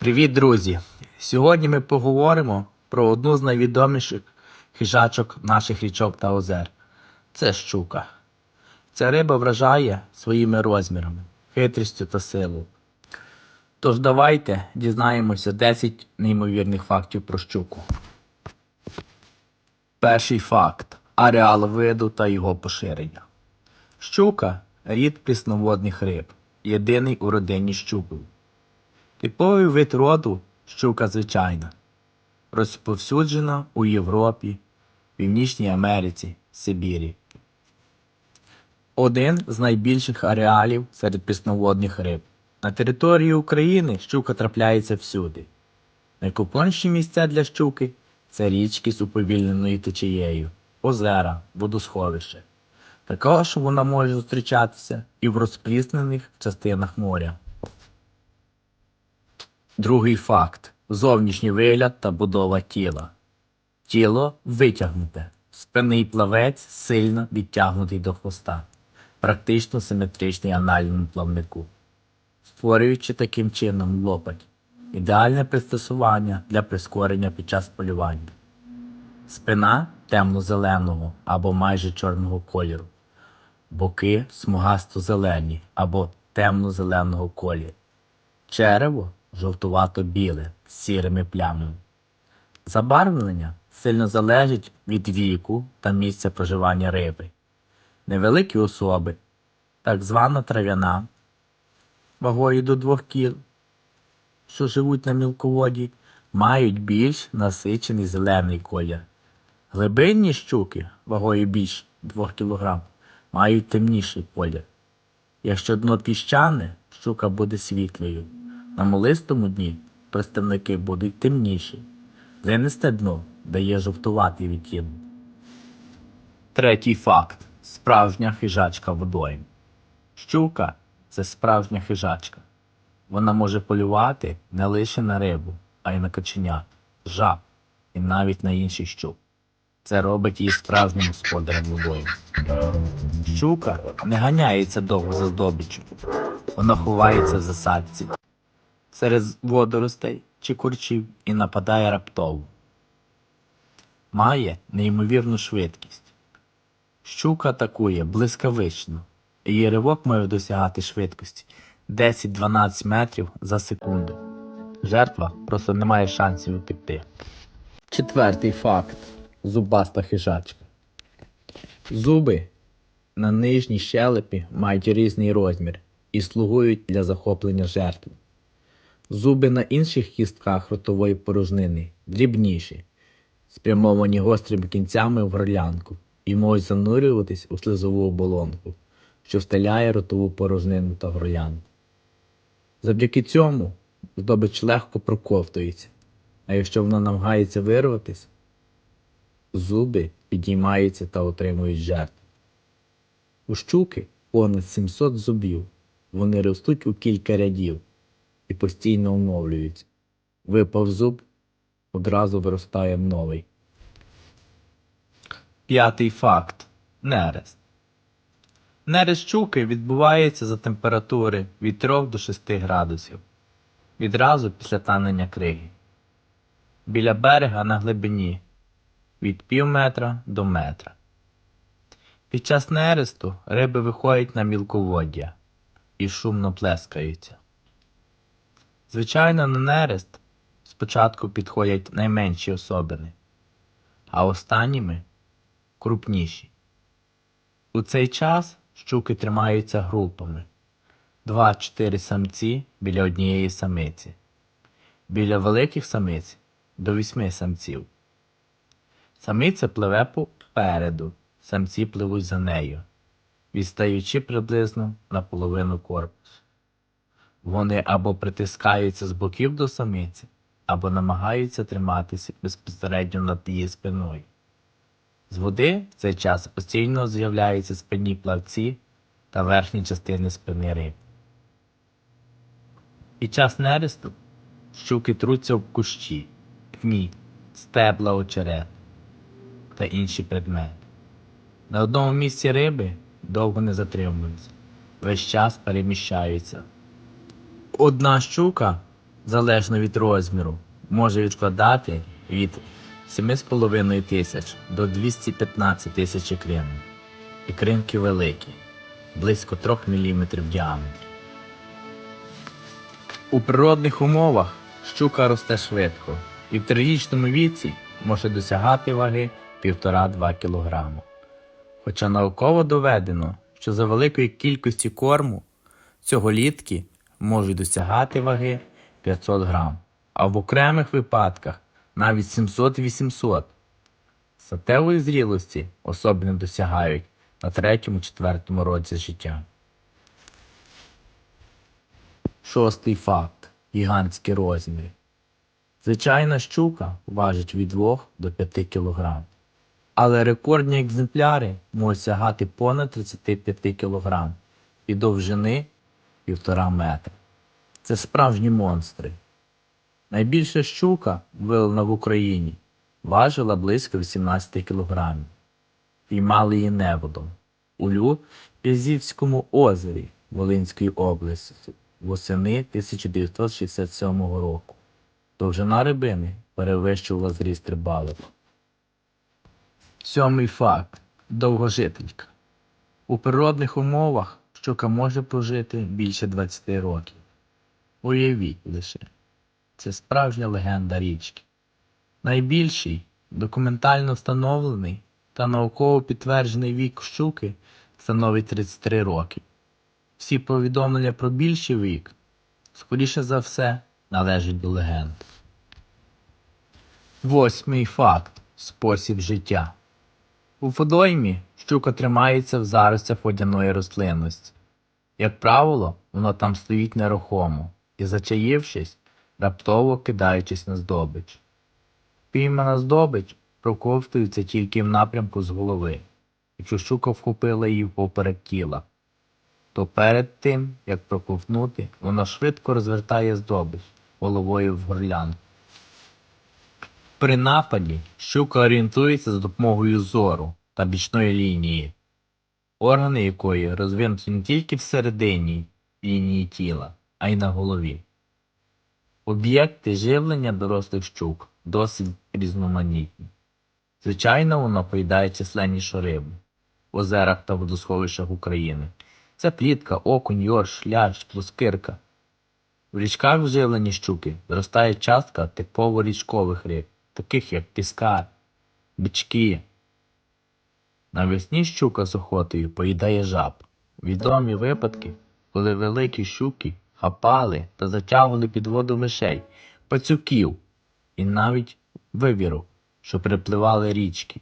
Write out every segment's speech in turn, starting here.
Привіт, друзі! Сьогодні ми поговоримо про одну з найвідоміших хижачок наших річок та озер. Це щука. Ця риба вражає своїми розмірами, хитрістю та силою. Тож давайте дізнаємося 10 неймовірних фактів про щуку. Перший факт ареал виду та його поширення. Щука рід прісноводних риб, єдиний у родині щуків. Типовий вид роду щука звичайна, розповсюджена у Європі, Північній Америці, Сибірі. Один з найбільших ареалів серед прісноводних риб. На території України щука трапляється всюди. Найкупонші місця для щуки це річки з уповільненою течією, озера, водосховище. Також вона може зустрічатися і в розпліснених частинах моря. Другий факт зовнішній вигляд та будова тіла. Тіло витягнуте, спинний плавець сильно відтягнутий до хвоста, практично симетричний анальному плавнику, створюючи таким чином лопать. Ідеальне пристосування для прискорення під час полювання. Спина темно-зеленого або майже чорного кольору, боки смугасто-зелені або темно-зеленого кольору. Черево жовтувато-біле з сірими плямами. Забарвлення сильно залежить від віку та місця проживання риби. Невеликі особи, так звана трав'яна, вагою до 2 кіл, що живуть на мілководі, мають більш насичений зелений колір. Глибинні щуки вагою більш 2 кг мають темніший колір. Якщо дно піщане, щука буде світлою. На молистому дні представники будуть темніші. Глинисте дно дає жовтуватий відтінок. Третій факт. Справжня хижачка водойм. Щука це справжня хижачка. Вона може полювати не лише на рибу, а й на каченят, жаб і навіть на інших щук. Це робить її справжнім господарем водойм. Щука не ганяється довго за здобиччю. Вона ховається в засадці серед водоростей чи курчів і нападає раптово. Має неймовірну швидкість. Щука атакує блискавично. Її ривок може досягати швидкості 10-12 метрів за секунду. Жертва просто не має шансів утекти. Четвертий факт. Зубаста хижачка. Зуби на нижній щелепі мають різний розмір і слугують для захоплення жертви. Зуби на інших кістках ротової порожнини дрібніші, спрямовані гострими кінцями в горлянку і можуть занурюватись у слизову оболонку, що встеляє ротову порожнину та горлянку. Завдяки цьому здобич легко проковтується, а якщо вона намагається вирватися, зуби підіймаються та отримують жертву. У щуки понад 700 зубів. Вони ростуть у кілька рядів і постійно оновлюються. Випав зуб, одразу виростає новий. П'ятий факт. Нерест. Нерест щуки відбувається за температури від 3 до 6 градусів. Відразу після танення криги. Біля берега на глибині від пів метра до метра. Під час нересту риби виходять на мілководдя і шумно плескаються. Звичайно, на нерест спочатку підходять найменші особини, а останніми крупніші. У цей час щуки тримаються групами 2-4 самці біля однієї самиці, біля великих самиць до 8 самців. Самиця пливе попереду, самці пливуть за нею, відстаючи приблизно на половину корпусу. Вони або притискаються з боків до самиці, або намагаються триматися безпосередньо над її спиною. З води в цей час постійно з'являються спинні плавці та верхні частини спини риб. Під час нересту щуки труться об кущі, пні, стебла очерет та інші предмети. На одному місці риби довго не затримуються, весь час переміщаються. Одна щука залежно від розміру, може відкладати від 7,5 тисяч до 215 тисяч ікрин. Ікринки великі, близько 3 мм в діаметрі. У природних умовах щука росте швидко і в трирічному віці може досягати ваги 1,5-2 кг. Хоча науково доведено, що за великої кількості корму цьоголітки можуть досягати ваги 500 грам, а в окремих випадках навіть 700-800. Статевої зрілості особливо досягають на третьому-четвертому році життя. Шостий факт. Гігантські розміри. Звичайна щука важить від 2 до 5 кг. Але рекордні екземпляри можуть сягати понад 35 кг і довжини 1,5 метра. Це справжні монстри. Найбільша щука, виловлена в Україні, важила близько 18 кг. Піймали її неводом у Люб'язівському озері Волинської області восени 1967 року. Довжина рибини перевищувала зріст рибалок. Сьомий факт. Довгожителька. У природних умовах щука може прожити більше 20 років. Уявіть лише. Це справжня легенда річки. Найбільший документально встановлений та науково підтверджений вік щуки становить 33 роки. Всі повідомлення про більший вік, скоріше за все, належать до легенд. Восьмий факт. Спосіб життя. У водоймі щука тримається в заростях водяної рослинності. Як правило, воно там стоїть нерухомо і, зачаївшись, раптово кидаючись на здобич. Піймана здобич проковтується тільки в напрямку з голови. Якщо щука вхопила її поперек тіла, то перед тим, як проковтнути, вона швидко розвертає здобич головою в горлянку. При нападі щука орієнтується за допомогою зору та бічної лінії, органи якої розвинуті не тільки всередині лінії тіла, а й на голові. Об'єкти живлення дорослих щук досить різноманітні. Звичайно, воно поїдає численнішу рибу в озерах та водосховищах України. Це плітка, окунь, йорш, лящ, плоскирка. В річках вживлені щуки зростає частка типово річкових риб, таких як піскар, бички. Навесні щука з охотою поїдає жаб. Відомі випадки, коли великі щуки хапали та затягували під воду мишей, пацюків і навіть вивірок, що перепливали річки.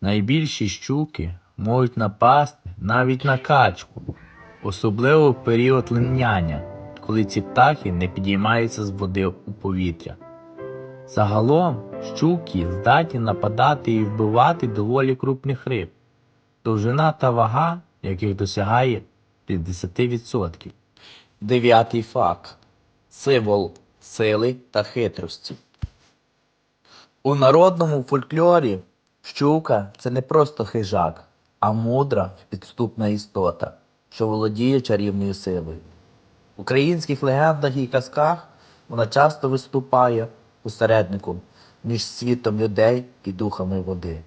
Найбільші щуки можуть напасти навіть на качку, особливо в період линяння, коли ці птахи не підіймаються з води у повітря. Загалом щуки здатні нападати і вбивати доволі крупних риб, довжина та вага яких досягає 50%. Дев'ятий факт. Символ сили та хитрості. У народному фольклорі щука це не просто хижак, а мудра підступна істота, що володіє чарівною силою. В українських легендах і казках вона часто виступає посередником між світом людей і духами води.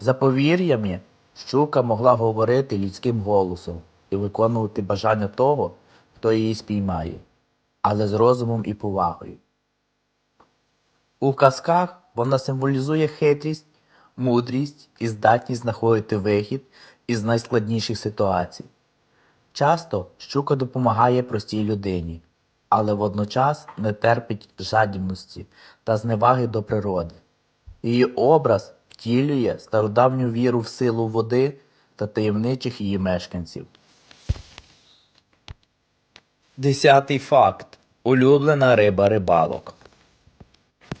За повір'ями, щука могла говорити людським голосом і виконувати бажання того, хто її спіймає, але з розумом і повагою. У казках вона символізує хитрість, мудрість і здатність знаходити вихід із найскладніших ситуацій. Часто щука допомагає простій людині, але водночас не терпить жадібності та зневаги до природи. Її образ втілює стародавню віру в силу води та таємничих її мешканців. Десятий факт. Улюблена риба рибалок.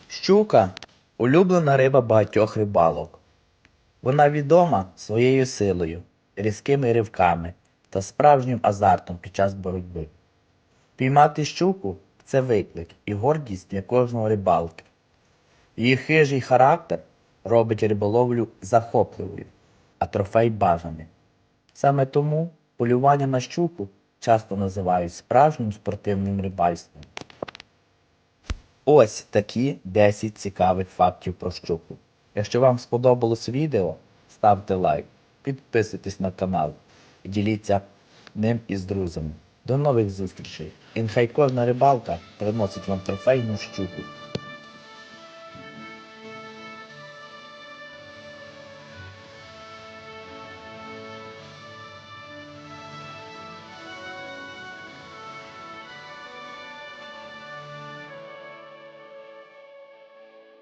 Щука улюблена риба багатьох рибалок. Вона відома своєю силою, різкими ривками та справжнім азартом під час боротьби. Піймати щуку це виклик і гордість для кожного рибалки. Її хижий характер робить риболовлю захопливою, а трофей бажаним. Саме тому полювання на щуку часто називають справжнім спортивним рибальством. Ось такі 10 цікавих фактів про щуку. Якщо вам сподобалось відео, ставте лайк, підписуйтесь на канал і діліться ним із друзями. До нових зустрічей! І нехай кожна рибалка приносить вам трофейну щуку.